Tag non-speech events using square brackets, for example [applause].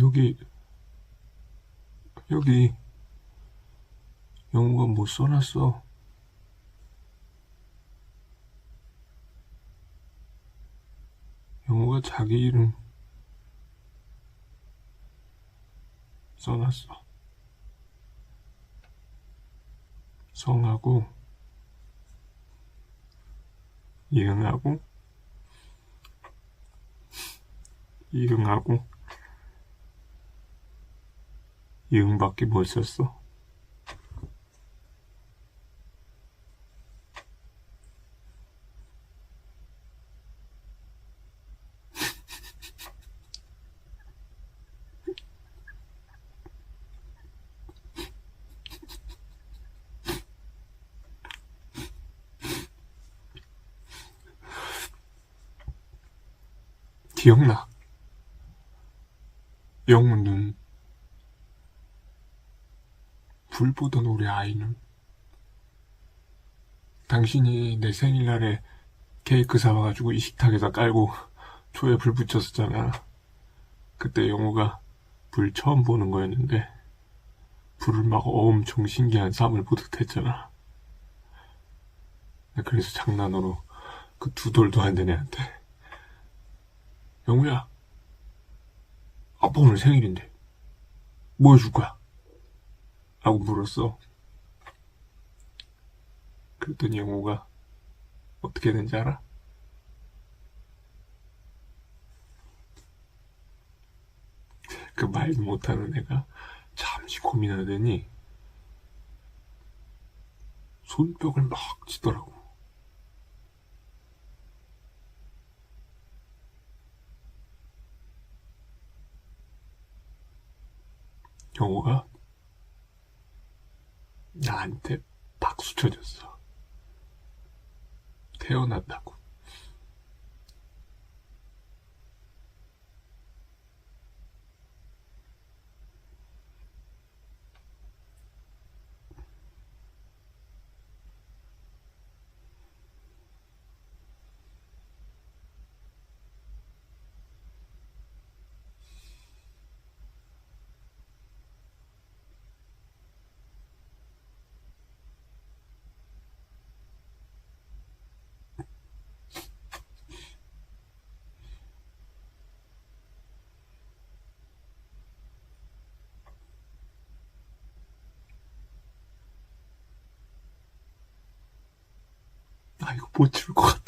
여기 여기 영우가 뭐 써놨어? 영우가 자기 이름 써놨어. 성하고 이응하고 이응하고 이응밖에 못 썼어. [laughs] 기억나. 영우는 불 보던 우리 아이는 당신이 내 생일날에 케이크 사와가지고 이 식탁에다 깔고 초에 불 붙였었잖아. 그때 영우가 불 처음 보는 거였는데 불을 막 엄청 신기한 삶을 보듯 했잖아. 그래서 장난으로 그 두 돌도 안 된 애한테 영우야 아빠 오늘 생일인데 뭐 해줄 거야? 라고 물었어. 그랬더니 영호가 어떻게 했는지 알아? 그 말도 못하는 애가 잠시 고민하더니 손뼉을 막 치더라고. 영호가 나한테 박수 쳐줬어. 태어났다고. 이거 못 줄 것 같아.